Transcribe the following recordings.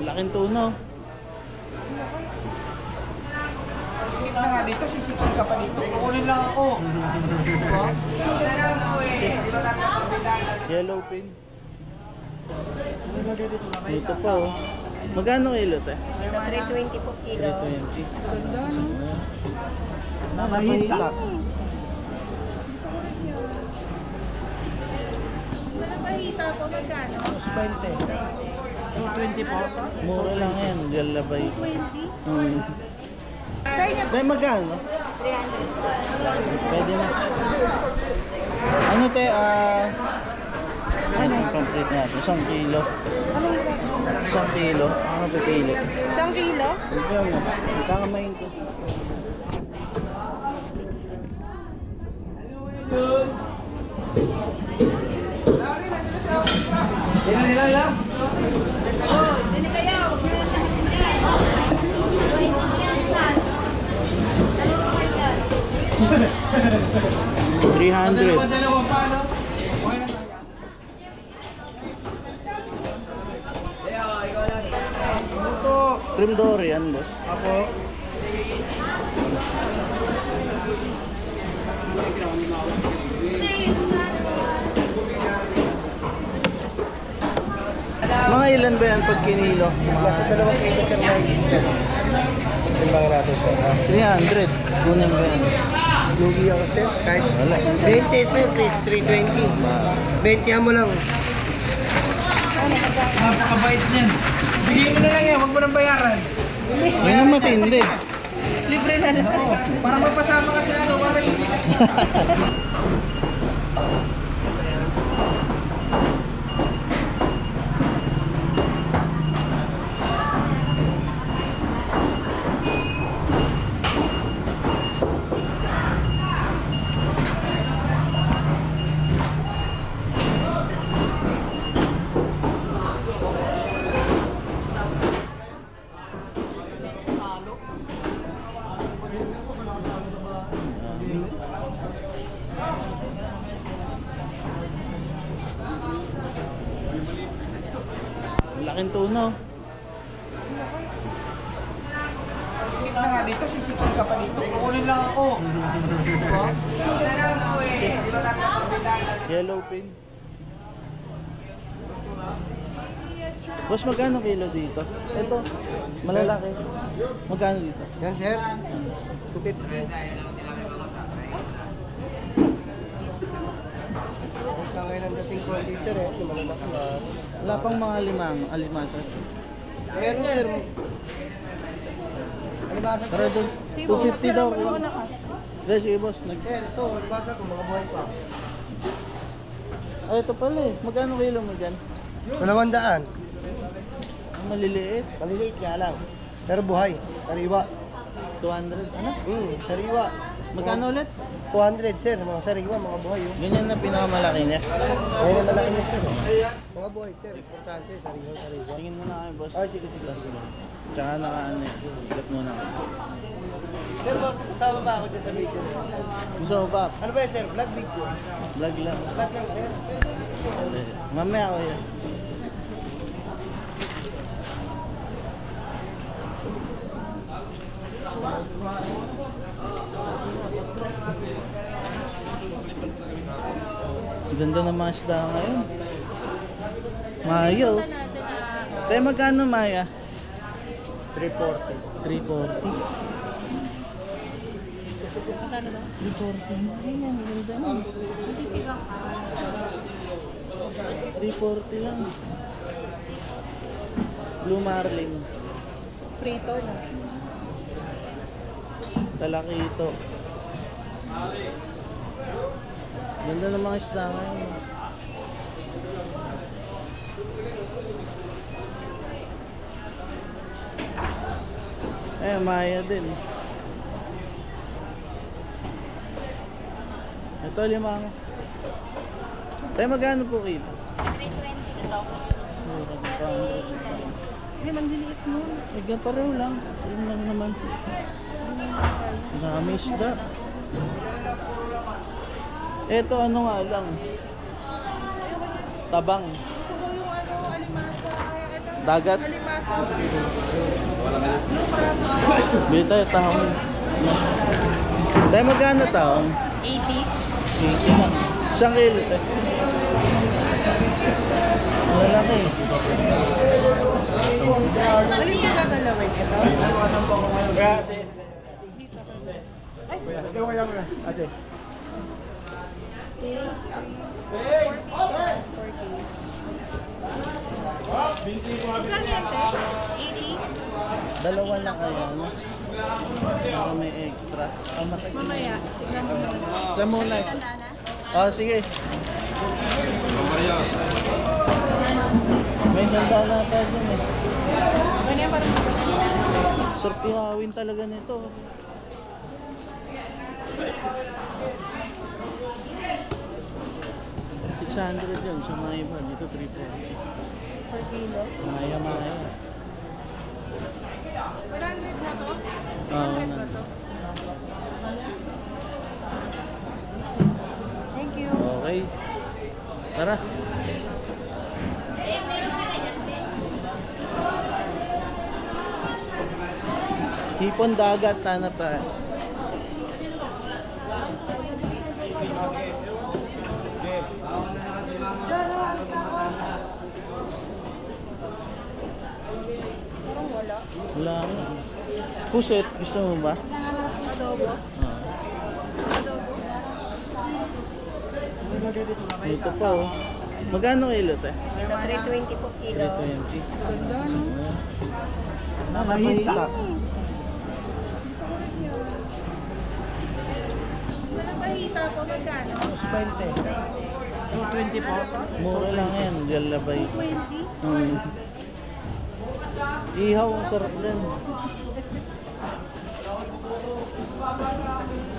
Laking tuno. Singit na nga dito, sisiksik ka pa dito. Kukunin lang ako. Diba? Yellow pin. Dito po. oh. Magkano kilo te? 320 po kilo. 320. Ganda, no? Nakahita. Malapahita po magkano? 220 po. Mura lang yan. Lalabay. 20? Hmm. Sa inyo magkano? 300. Pwede na. Ano te, ah... ano yung complete natin? Isang kilo. Anong Isang kilo. Ano pipili? Isang kilo? Ito mo. Kakamain ko. Ilan, ilan lang? 300. Trim door yan, boss. Apo. Mga ilan ba yan pag kinilo? Basta dalawang kilo sir. Timbang natin sir. 300. Kunin ba yan? Lugi ako sir. Kahit Wala. 20 sir, please. 320. Ma 20 mo lang. Napakabait niyan. Bigyan mo na lang yan, huwag mo nang bayaran. Yan ang matindi. Libre na lang. Para mapasama ka sa ano, para hindi Laking tuno. Singit na nga dito, sisiksik ka pa dito. Kukunin lang ako. Diba? Yellow pin. Boss, magkano kilo dito? Ito, malalaki. Magkano dito? Yan sir. 250. Basta ngayon ang dating sir eh. Kasi malalaki na. Wala pang mga limang, alimasa. Meron sir. Ba? Tara doon, 250 daw. Dahil sige boss, nag... Sir, ito. Basa kung mga buhay pa. Ay, ito pala eh. Magkano kilo mo dyan? Dalawang daan. Ang maliliit. Maliliit nga lang. Pero buhay. Sariwa. 200. Ano? Hmm, sariwa. Magkano ulit? 200 sir. Mga sariwa, mga buhay. Oh. Ganyan na pinakamalaki niya. Ngayon ang malaki niya sir. Mga buhay sir. Importante. Sariwa, sariwa. Tingin mo na kayo boss. Ah, sige, sige. Plus mo. Tsaka naka ano eh. Ikat muna ako. Sir, ba- kasama ba ako dyan sa video? Gusto mo ba? Ano ba yun sir? Vlog video? Vlog lang. Vlog lang sir. Mamaya ako yan. Ganda ng mga isda ngayon. Mayo. Tayo magkano Maya? 340. 340. 340. Ayan, ganda na. 340 lang. Blue Marlin. Prito na. Talakito. Ganda ng mga isda ngayon. Eh, Maya din. Ito limang. Tayo magkano po kilo? 320 ito. Hindi, mandiliit mo. Higyan pareho lang. Same lang naman. Dami isda. Ito ano nga lang. Tabang. Gusto ko yung ano, alimasa. Ano, Dagat. Alimasa. Bili tayo tahong. Tayo magkano tahong? 80. 80 lang. Isang kilo tayo. Alin mo gagalawin ito? Magkano yan, te? 80? Dalawa lang kaya, no? Para may extra. Ah, matag- Mamaya. Mo. Sa muna. Na? Oh, sige. May ganda na tayo dun eh. Surpihawin talaga nito. Six hundred yun sa mga iba. Dito 340. per kilo. Maya maya. 100 na to? Oo 100 na. to? Thank you. Okay. Tara. Hipon dagat tanap tayo. Wala. Nga. Puset, gusto mo ba? Adobo. Ah. Adobo. Ito pa oh. Magkano kilo te? Ito, 320 po kilo. 320. Ganda, no? Ah, mahita. Walang mahita po, magkano? 220 po. Mura lang yan, lalabay. 20? Hmm. Ihaw, ang sarap din.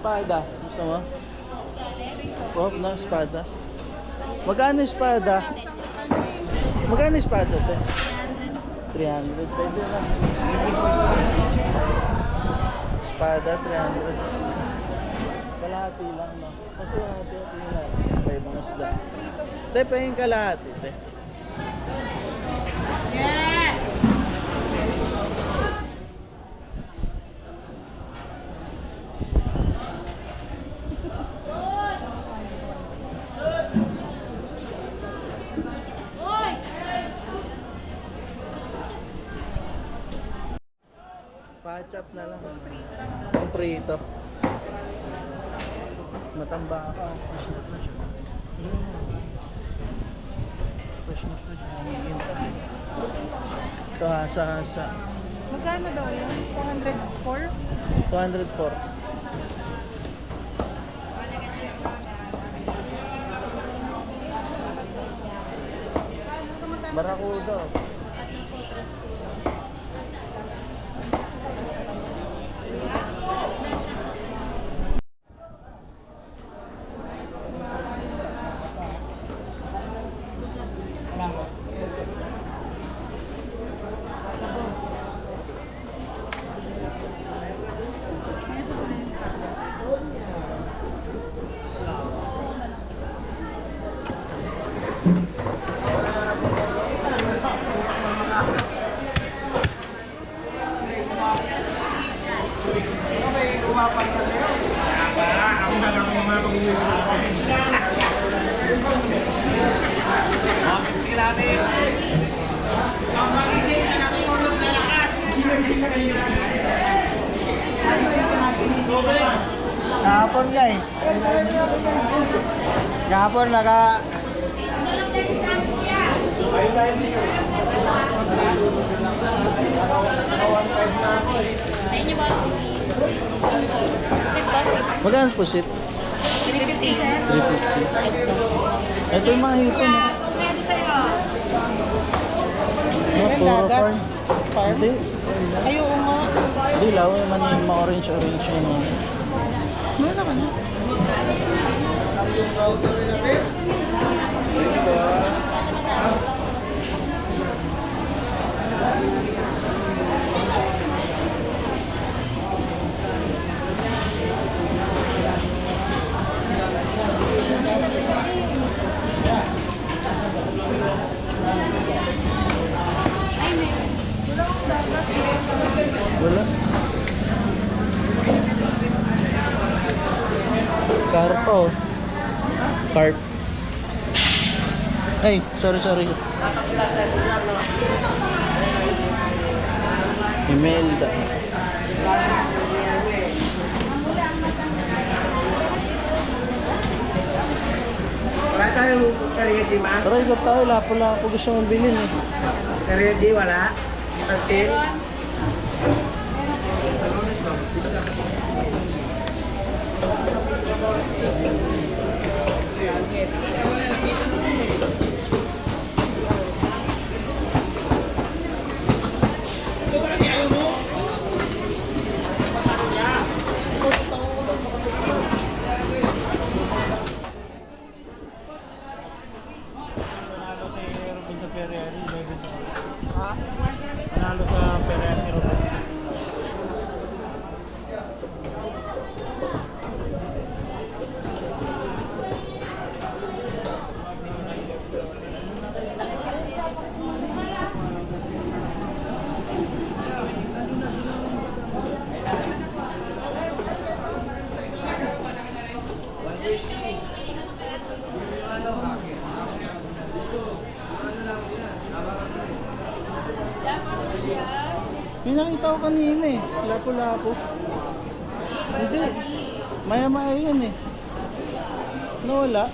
Espada, gusto mo? Pop na espada. Magkano espada? Magkano espada? Te? 300 pwede na. Espada 300. Kalahati lang no. Kasi hati-hati na. May ibang isda. Te, pa yung kalahati, te. Patchap na lang. Ang prito. Matamba ka. Fresh na fresh. Mm. Fresh na fresh. Hinihinta. Ito hasa-hasa. Magkano daw yun? 404? 204. Barakuda. Kahapon nga eh. Yung boss. Magkano po sit? 350. 350. Ito yung mga hipon. eh. No, Yung puro dagat? farm. Farm? Hindi. Ay, oo nga. Hindi, lawa naman yung mga orange-orange yung mga. Wala ka na. Wala. Ay, sorry, sorry. Imelda. Wala tayong kariyati ma? Tara, ikot tayo. Lapo-lapo gusto mong bilhin eh. Kariyati wala? Pagtil? May nakita ko kanina eh. Lapo-lapo. Hindi. Maya-maya yan eh. Nawala.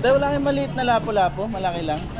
Dahil wala kang maliit na lapo-lapo, malaki lang.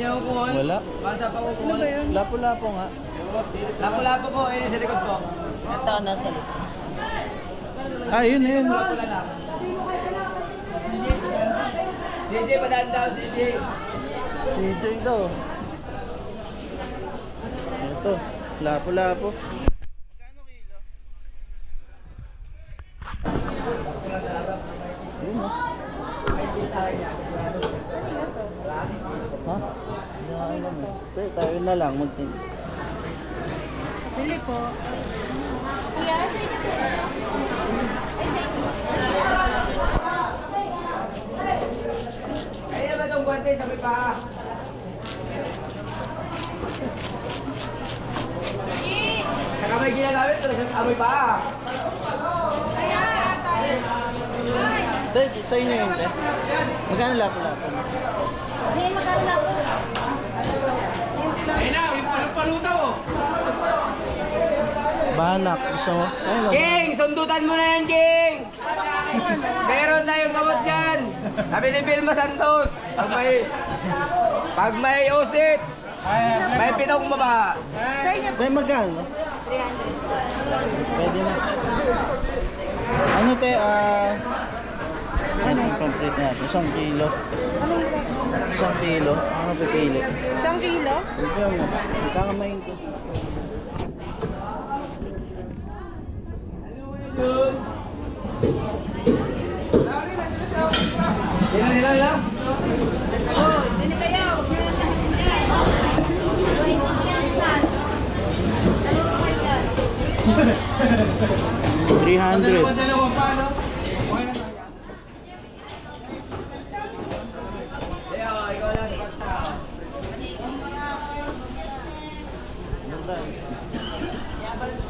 Ayaw ko. Wala. Basa pa ko po. Lapo-lapo nga. Lapo-lapo po, ayun sa likod po. Ito, nasa likod. Ah, yun, yun. DJ, padaan daw, DJ. CJ daw. Ito, lapo-lapo. Yun, oh. Ha? Hindi ko alam eh. Pero tayo na lang magtin. Bili po. Ayun ba itong guwante sa may paa? Saka may ginagamit sa amoy paa. Dahil sa inyo yun, te. Magkano lapo-lapo? Ayun na, yung palu-paluta oh. Banak. Gusto mo? King, sundutan mo na yan, King! Meron tayong gamot dyan! Sabi ni Vilma Santos, pag may... Pag may usit, may pitong baba. Sa inyo. Dahil magkano? 300. Pwede na. Ano te, ah... ano yung complete natin? Isang kilo. Isang kilo. Ano pipili? Isang kilo? Ito mo. Magkakamain ko. Sino nila yan? Three hundred. Dalawa pa, no?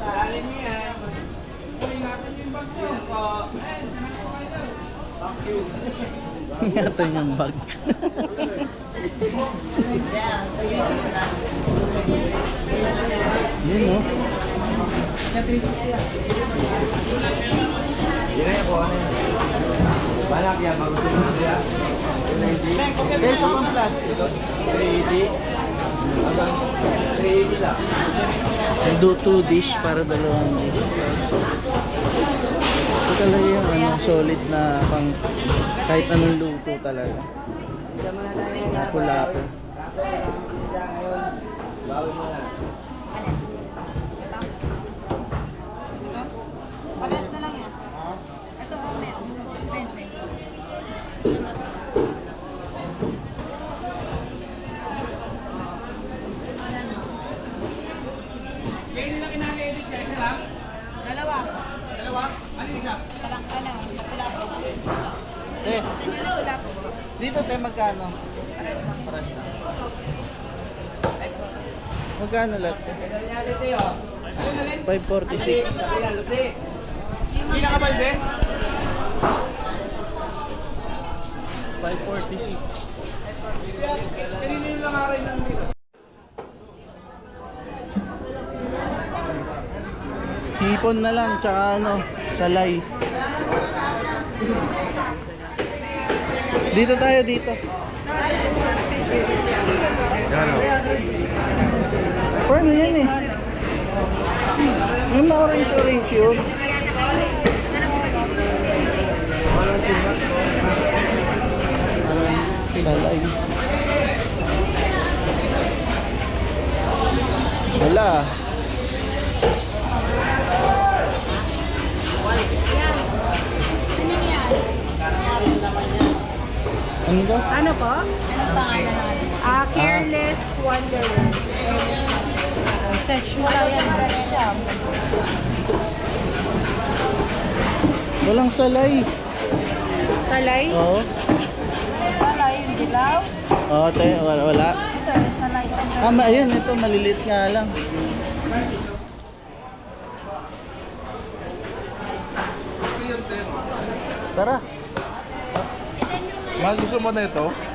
Alin niyo yan? Uy, natin yung bag mo. Ingatan yung bag. Yun na yan po, ano yan? Balak yan, bago siya. Kesa pang plastic. 3D. Do two dish para dalawang dish. Talaga yung ano, solid na pang kahit anong luto talaga. Lapo-lapo. Ito? Pares na lang yan. Ito, oh, may. Mas 20. Dalawa. Dalawa? Ano isa? Talang, ano, pula-po. Eh, Saan yung pula-po? dito tayo magkano? Pares na. Paras na. Ay, po. Magkano lahat? 546. Pinakabalde? 546. Kanino yung langaray ng dito? Hipon na lang, tsaka ano, salay. Dito tayo, dito. Paano yan eh? Yung na-orange-orange yun. Salay. Wala. Ano to? Ano po? Ah, Careless Wonderland. Search mo lang yan. Walang salay. Salay? Oo. Salay yung dilaw. Oo, tayo. Wala. wala. Ito, salay. Ah, ma ayun, ito malilit nga lang. Tara. Gusto mo na ito?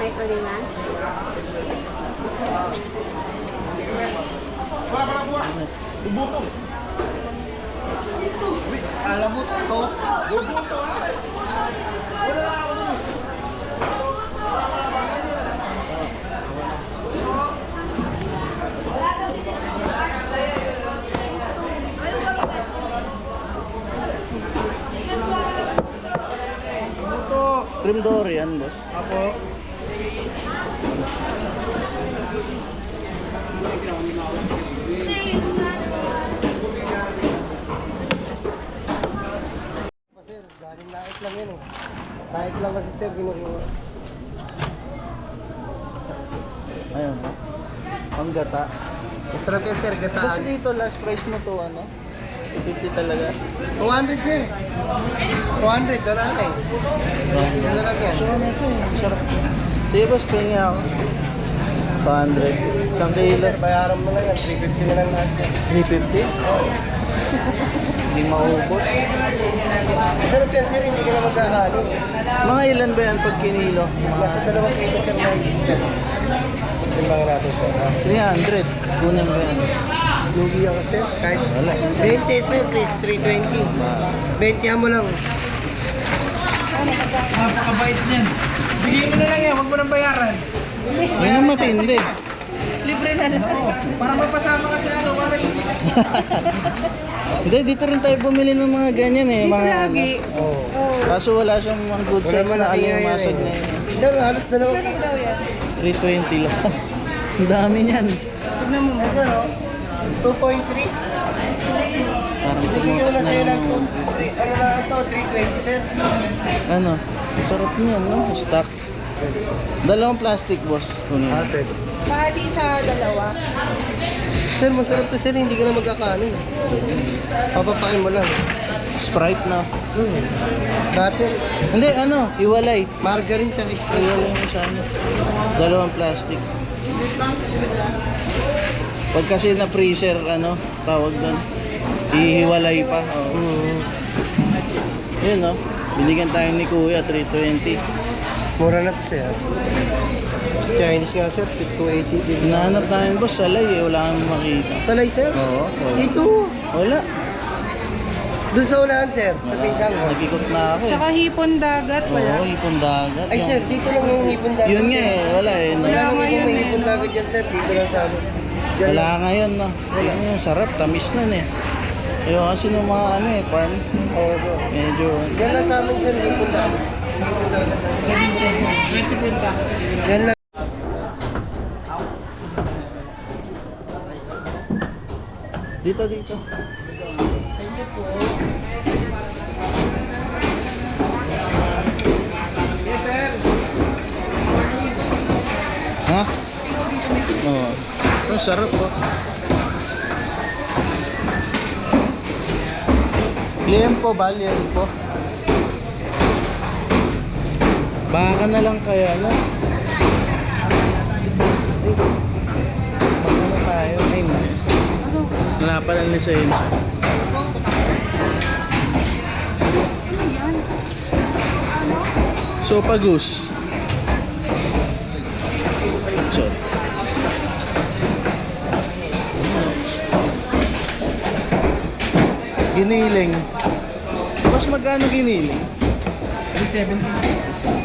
May kulingan. Alam mo to? Bubuto Cream Dorian, boss. Apo. Galing naik lang yun eh. Naik lang kasi sir, kinukuha. Ayun. Ang gata. Masarap yan sir, Kasi gataan. dito, last price mo to, ano? 50 talaga. 200 sir. 200, doon natin. Yan na lang yan. So, ano ito eh. Sarap. Sige, boss, pahingi ako. 200. Isang kilo. Sir, bayaran mo na yan. 350 na lang yan. 350? Hindi maubos. Masarap yan sir, hindi ka na magkakalo. Mga ilan ba yan pag kinilo? Nasa Mga dalawang kilo sir na Timbang natin sir. ha? 300. Kunin ba yan? Lugi ako sir. Kahit Wala. 20 sir, please. 320. Ma- 20 mo lang. Napakabait niyan. Bigyan mo na lang yan, huwag mo nang bayaran. Yan ang matindi. Lang. Para mapasama ka sa ano, para Hindi, dito rin tayo bumili ng mga ganyan eh. Dito mga, lagi. Ano. Oo. Oh. Kaso wala siyang mga good Wala size man na alimasag eh. na yun. Dalawa, halos dalawa. Ano daw yan? 320 lang. Ang dami niyan. Tignan mo mo. Ito, no? 2.3. Parang ko tumutak na na sa'yo ng yung... 2, ano na ito, 320 sir. Ano? Ang sarap niyan, no? Stock. Dalawang plastic, boss. Kunin. Ate. Pati sa dalawa. Sir, masarap to sir, hindi ka na magkakanin. Papapain mo lang. Sprite na. Hmm. Dati, Hindi, ano? Iwalay. margarine sa ice Iwalay mo sa ano. Dalawang plastic. Pag kasi na freezer, ano, tawag doon. Ihiwalay pa. Oo. Hmm. Yun, no? Binigyan tayo ni Kuya, 320. Mura na to sir. Chinese nga sir, 280 din. Hinahanap namin, boss, salay eh. Wala kang makita. Salay sir? Oo. Wala. Ito. Wala. Doon sa unahan, sir. Sa pinsang. Nag-ikot na ako eh. Tsaka hipon dagat Oo, hipon dagat. Ay, Yung- sir, dito lang yung hipon dagat. Yun nga eh, wala eh. Wala No? nang ngayon ibang may eh. hipon dagat dyan, sir. Dito lang sa amin. Dyan Wala lang. ngayon no. Wala yung sarap, tamis nun eh. Ayun kasi nung mga ano eh, farm, Oo, sir. medyo... Dyan lang sa amin, sir. Hipon dagat. Dito, dito. Ha? Oo. Oh. Ang sarap po. Liempo ba? Liempo? Baka na lang kaya, no? Magkano tayo? Ay, no. Wala pa lang lisensya. Goose. Chot. Giniling. Mas magkano giniling? 370.